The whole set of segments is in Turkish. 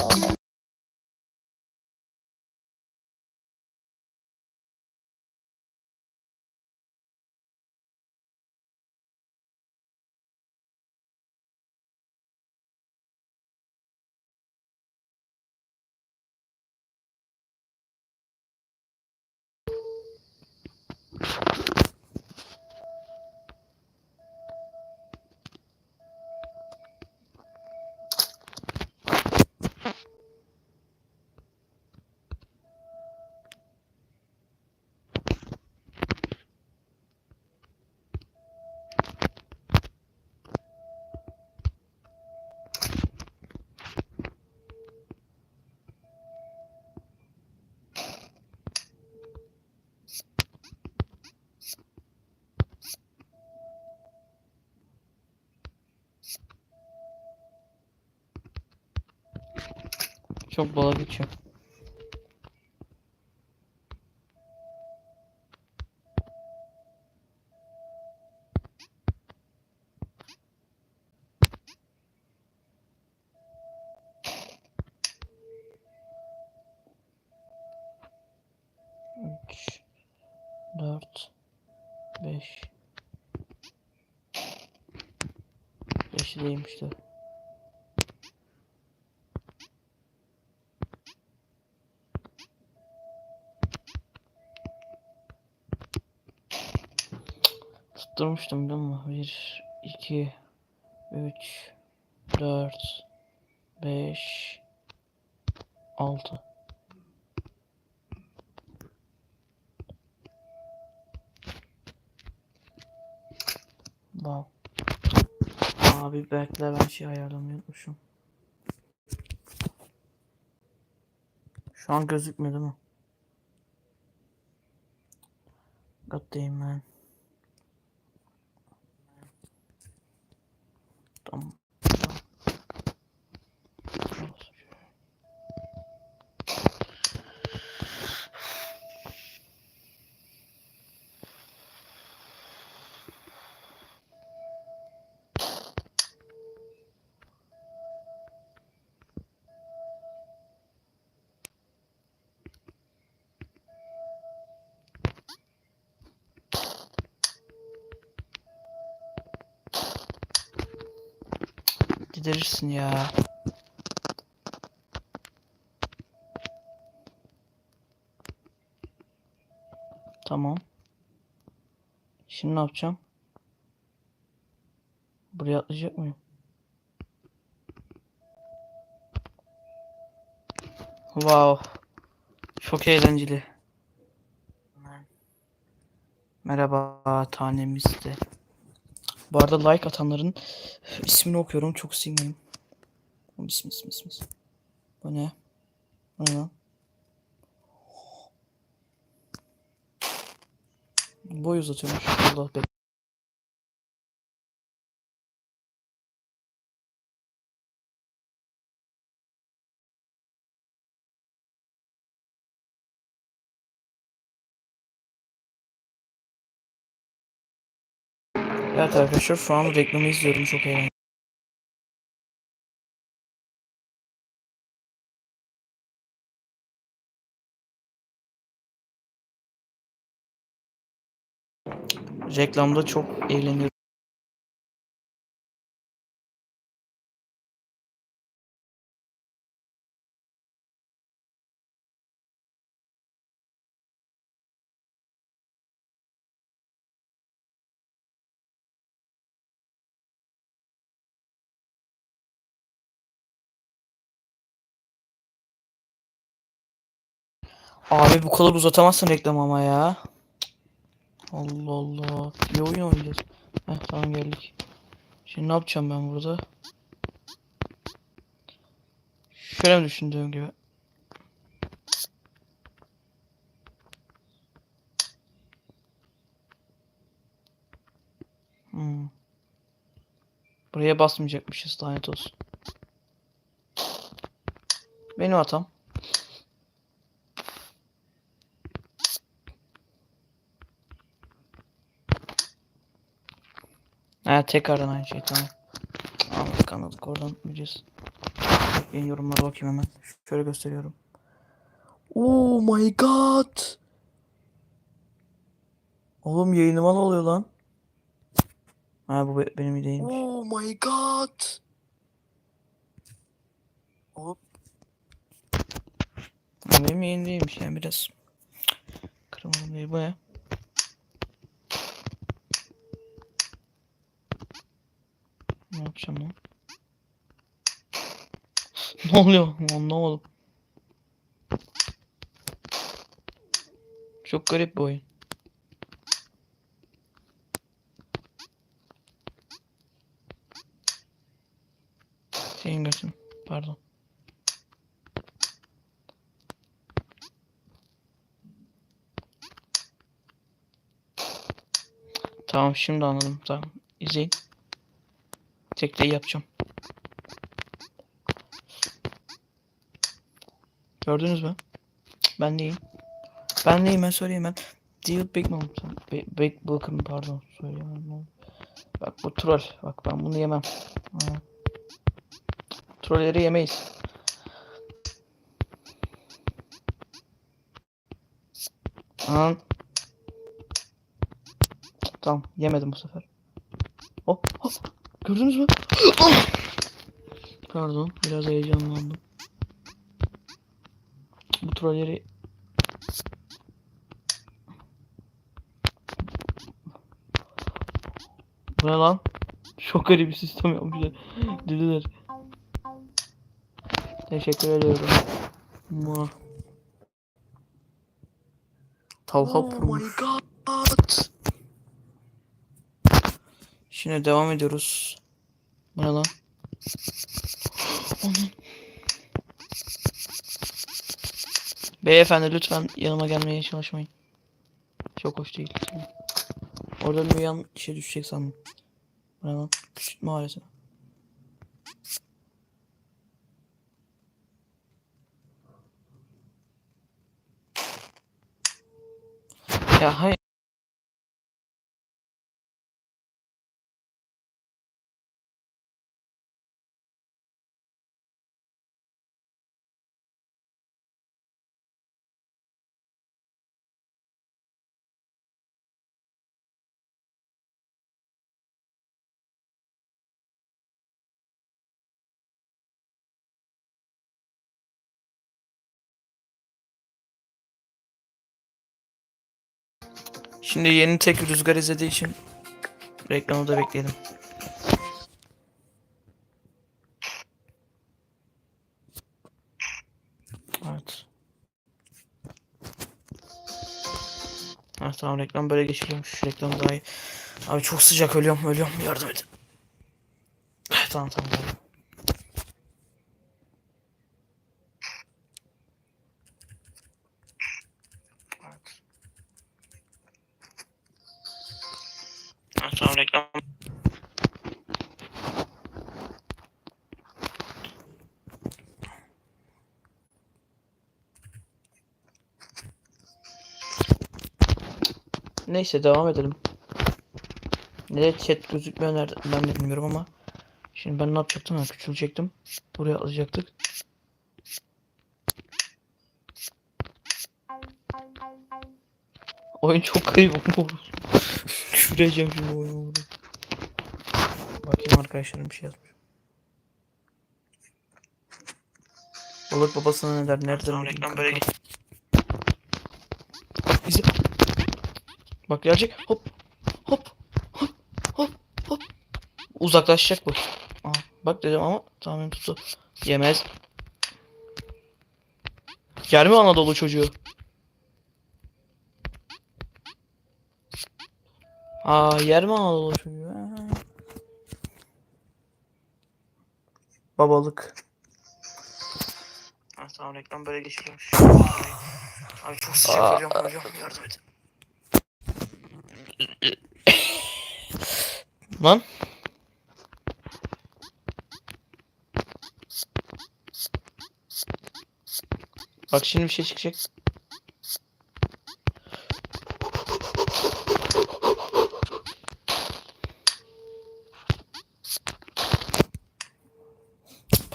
Oh. Çok bala geçiyor. Dört, beş. Beşi değmişti. Tutturmuştum değil mi? 1, 2, 3, 4, 5, 6. Wow. Abi bekle ben şey ayarlamayı unutmuşum. Şu an gözükmüyor değil mi? God damn man. Giderirsin ya. Tamam. Şimdi ne yapacağım? Buraya atlayacak mıyım? Wow. Çok eğlenceli. Merhaba tanemizde. Bu arada like atanların ismini okuyorum. Çok silmeyeyim. İsmi ismi ismi. Bu ne? Bu ne? Boy uzatıyormuş. Allah be. Evet arkadaşlar şu an reklamı izliyorum. Çok eğlenceli. Reklamda çok eğleniyorum. Abi bu kadar uzatamazsın reklamı ama ya. Allah Allah. Bir oyun oynayacağız. Heh tamam geldik. Şimdi ne yapacağım ben burada? Şöyle mi düşündüğüm gibi? Hmm. Buraya basmayacakmışız lanet olsun. Benim hatam. Ha tekrardan aynı şey tamam. Anladık anladık oradan gideceğiz. Yeni yorumlara bakayım hemen. Şöyle gösteriyorum. Oh my god. Oğlum yayınıma ne oluyor lan? Ha bu be- benim ideğimmiş. Oh my god. Oğlum. Benim yayın değilmiş yani biraz. Kırmadım değil bu ne? Ne yapacağım lan? ne oluyor? Anlamadım. Çok garip bir oyun. Senin götün. Pardon. Tamam şimdi anladım. Tamam. İzleyin. Tekleyi yapacağım. Gördünüz mü? Ben değilim. Ben değilim ben söyleyeyim ben. David Beckham. Be Beck Beckham pardon. Söyleyemem. Bak bu troll. Bak ben bunu yemem. Trolleri yemeyiz. Lan. Tamam yemedim bu sefer. Hop hop. Gördünüz mü? Ah! Pardon biraz heyecanlandım. Bu trolleri Bu ne lan? Çok garip bir sistem yapmışlar. Dediler. Teşekkür ediyorum. Mua. Talha oh my god. Şimdi devam ediyoruz. Bu ne lan? Beyefendi lütfen yanıma gelmeye çalışmayın. Çok hoş değil. Oradan bir yan şey düşecek sandım. Bu ne lan? Küçültme aleti. Ya hayır. Şimdi yeni tek rüzgar izlediği için reklamı da bekleyelim. Evet. Ha, tamam reklam böyle geçiriyormuş. Şu reklam daha iyi. Abi çok sıcak ölüyorum ölüyorum yardım edin. tamam tamam. tamam. Tamam reklam. Neyse devam edelim. Nereye chat gözükmüyor nerede ben de bilmiyorum ama. Şimdi ben ne yapacaktım? Ha küçülecektim. Buraya alacaktık Oyun çok garip oldu Düşüreceğim şimdi oyunu Bakayım arkadaşlarım bir şey yazmış Balık babasına ne der nereden reklam böyle İzle. Bak gelecek. Hop. Hop. Hop. Hop. Hop. Uzaklaşacak bu. Aa, bak dedim ama tahmin tuttu. Yemez. Yer mi Anadolu çocuğu? Aa yer mi Anadolu çocuğu? Babalık. Ha, tamam reklam böyle geçiriyormuş. Abi çok sıcak ölüyorum ölüyorum yardım edin. Lan. Bak şimdi bir şey çıkacak.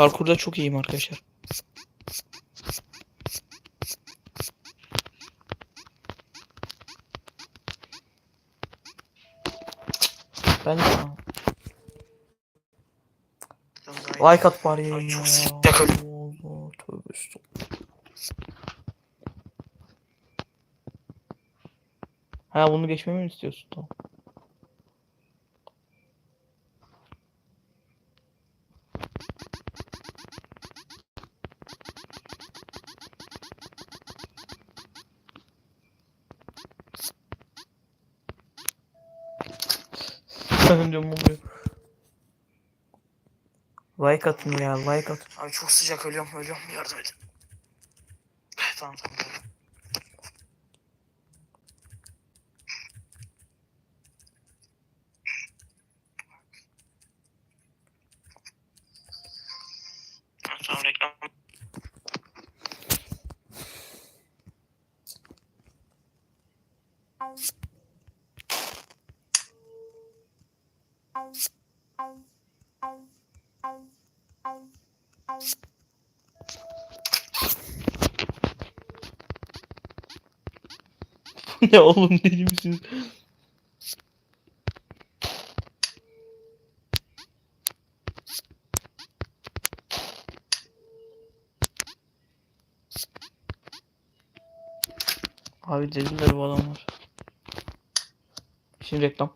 Parkurda çok iyiyim arkadaşlar. Ben de like at bari ya. Çok tövbe estağfurullah. Ha bunu geçmemi mi istiyorsun? Tamam. Like atın ya like atın. Abi çok sıcak ölüyorum ölüyorum yardım edin. Tamam tamam. tamam. Ha, Tamam reklam. ya oğlum deli misiniz? Abi deliler bu adamlar. Şimdi reklam.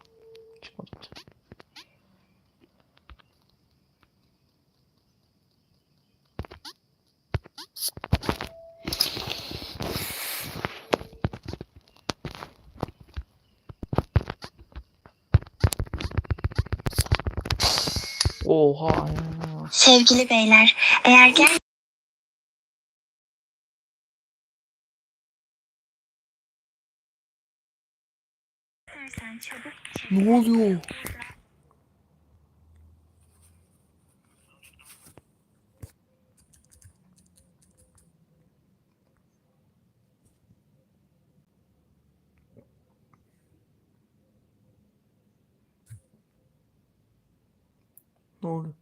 Oha ya. Sevgili beyler, eğer gel Ne oluyor? Ne oluyor?